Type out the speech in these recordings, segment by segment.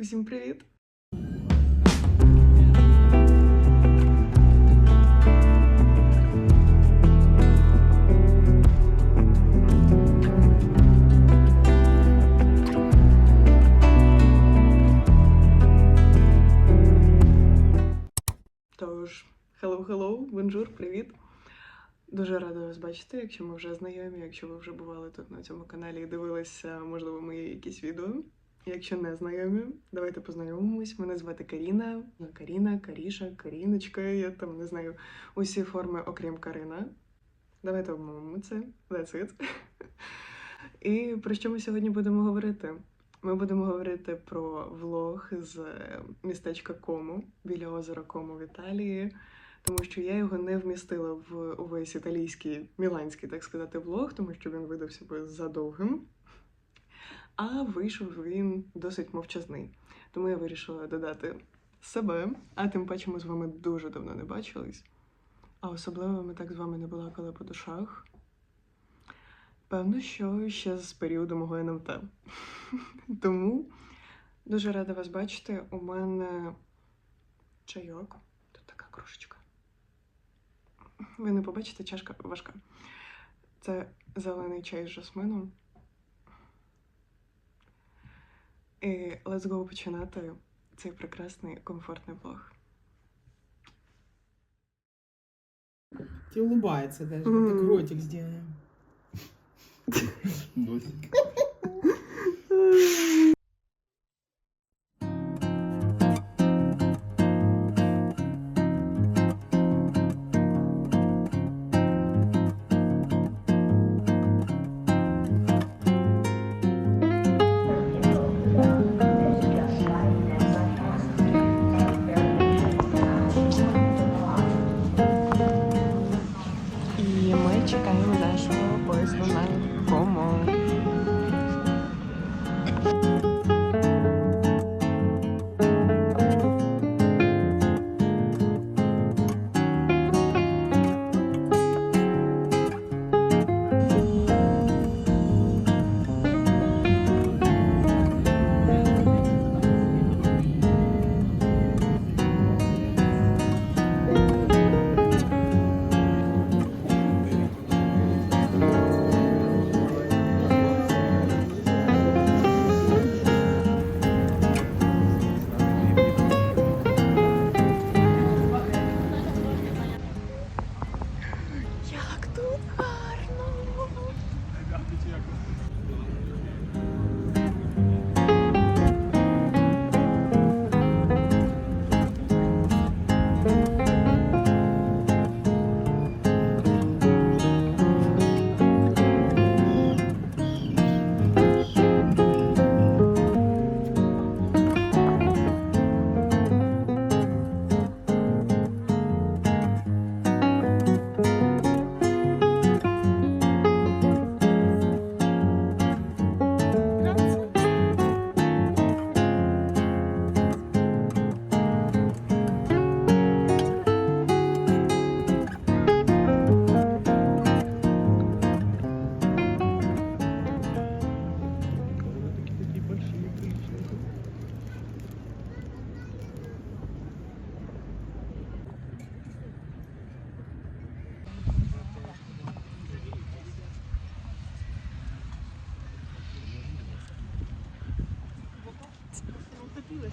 Усім привіт! Тож, hello, hello, бонжур, привіт! Дуже рада вас бачити, якщо ми вже знайомі, якщо ви вже бували тут на цьому каналі і дивилися, можливо, мої якісь відео. Якщо не знайомі, давайте познайомимось. Мене звати Каріна. Каріна, Каріша, Каріночка. Я там не знаю усі форми, окрім Карина. Давайте обмовимо це. That's it. І про що ми сьогодні будемо говорити? Ми будемо говорити про влог з містечка Кому біля озера Кому в Італії тому що я його не вмістила в увесь італійський міланський, так сказати, влог, тому що він видався би задовгим. А вийшов він досить мовчазний. Тому я вирішила додати себе, а тим паче ми з вами дуже давно не бачились. А особливо ми так з вами не балакали по душах. Певно, що ще з періоду мого НМТ. Тому дуже рада вас бачити. У мене чайок. Тут така кружечка. Ви не побачите, чашка важка. Це зелений чай з жасмином. І let's go починати цей прекрасний комфортний блог. Ти улыбається даже, mm. так ротик зробив. Носик. he was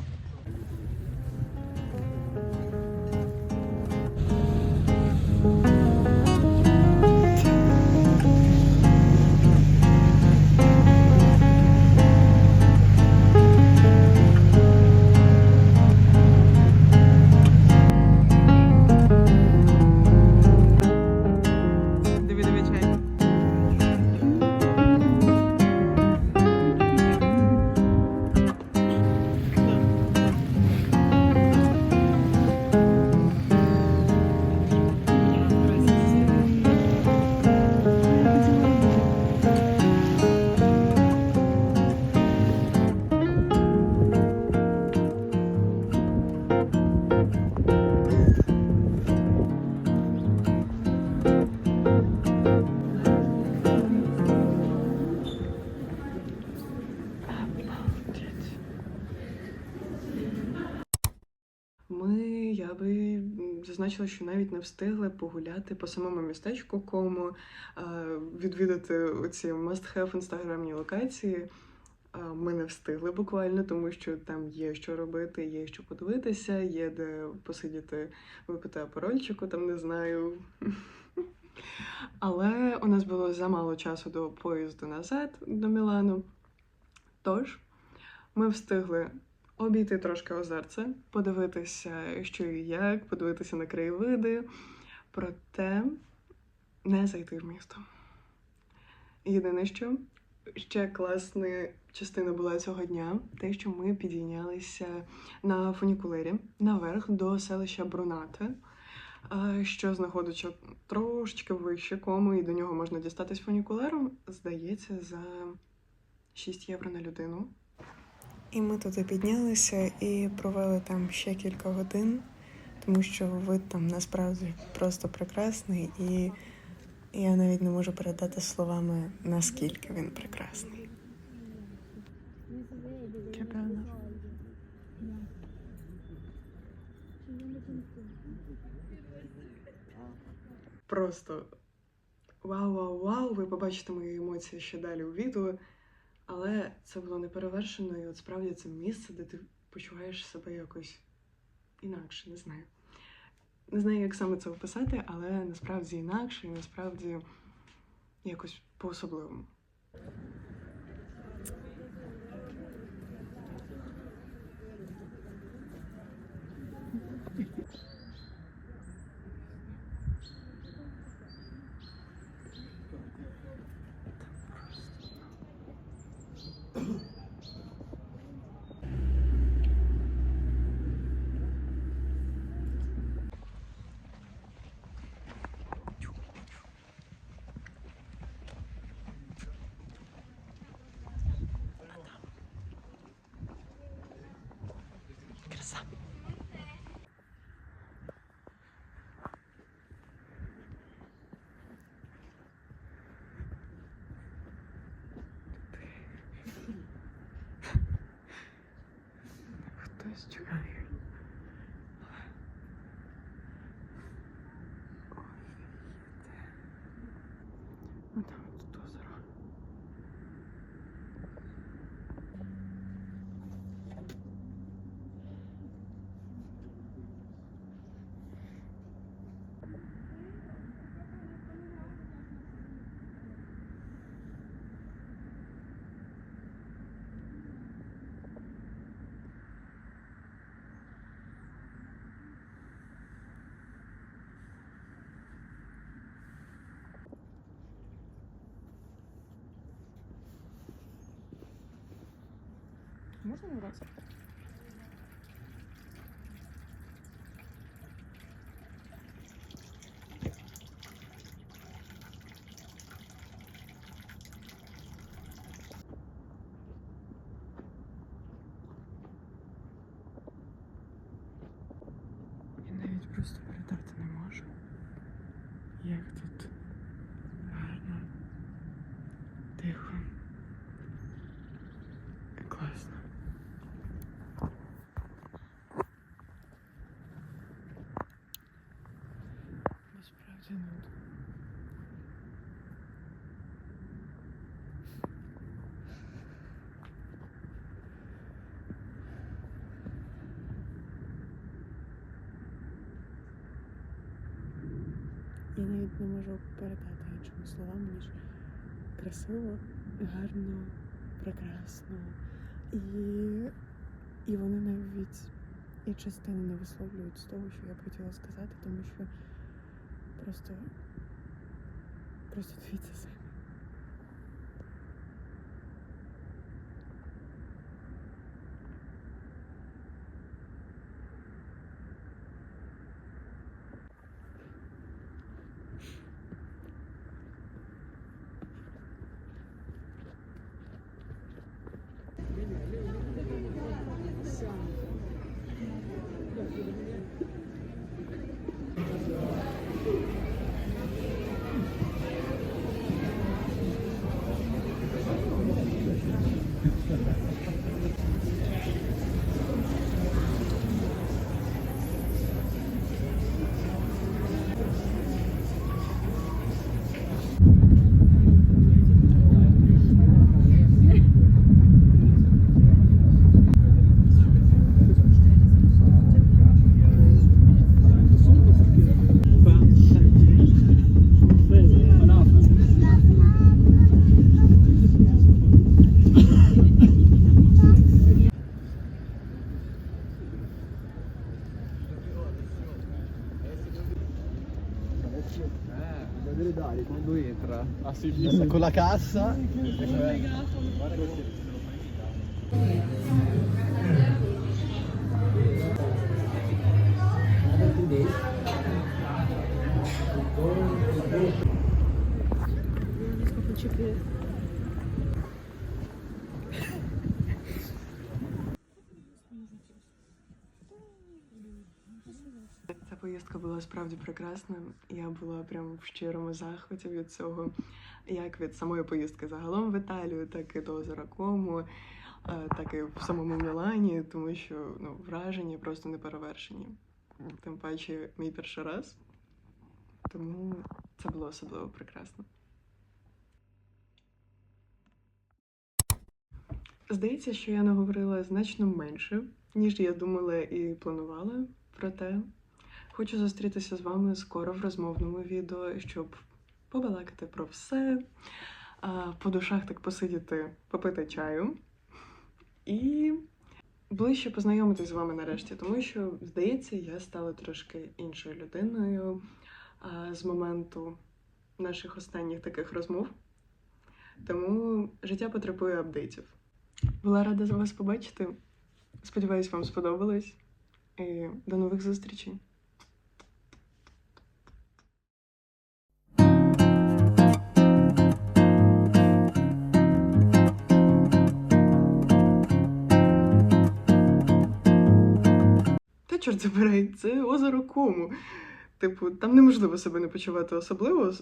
зазначили, що навіть не встигли погуляти по самому містечку Кому, е, відвідати оці must-have інстаграмні локації. Е, Ми не встигли буквально, тому що там є що робити, є що подивитися, є де посидіти, випити апарольчику, там не знаю. Але у нас було замало часу до поїзду назад до Мілану. Тож ми встигли обійти трошки озерце, подивитися, що і як, подивитися на краєвиди, проте не зайти в місто. Єдине, що ще класна частина була цього дня, те, що ми підійнялися на фунікулері наверх до селища Брунате, а, що знаходиться трошечки вище кому, і до нього можна дістатись фунікулером, здається, за 6 євро на людину. І ми туди піднялися і провели там ще кілька годин, тому що вид там насправді просто прекрасний, і я навіть не можу передати словами, наскільки він прекрасний. Просто вау-вау-вау! Ви побачите мої емоції ще далі у відео. Але це було неперевершено, і от справді це місце, де ти почуваєш себе якось інакше, не знаю. Не знаю, як саме це описати, але насправді інакше, і насправді якось по-особливому. Можна набраться? Я навіть просто передати не можу. Як тут Я навіть не можу передати іншими словами, ніж красиво, гарно, прекрасно. І, і вони навіть і частини не висловлюють з того, що я б хотіла сказати, тому що просто, просто дивіться самі. la cassa. Desculpa. Була справді прекрасна. Я була прям в щирому захваті від цього, як від самої поїздки загалом в Італію, так і до озера Кому, е, так і в самому Мілані, тому що ну, враження просто не перевершені. Тим паче мій перший раз. Тому це було особливо прекрасно. Здається, що я наговорила значно менше, ніж я думала і планувала. Проте хочу зустрітися з вами скоро в розмовному відео, щоб побалакати про все, по душах так посидіти, попити чаю і ближче познайомитись з вами нарешті, тому що, здається, я стала трошки іншою людиною з моменту наших останніх таких розмов. Тому життя потребує апдейтів. Була рада вас побачити. Сподіваюсь, вам сподобалось. І до нових зустрічей. Чорт забирай, це озеро Кому. Типу, там неможливо себе не почувати особливо,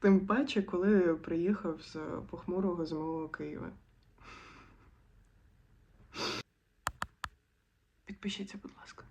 тим паче, коли приїхав з похмурого зимового Києва. Підпишіться, будь ласка.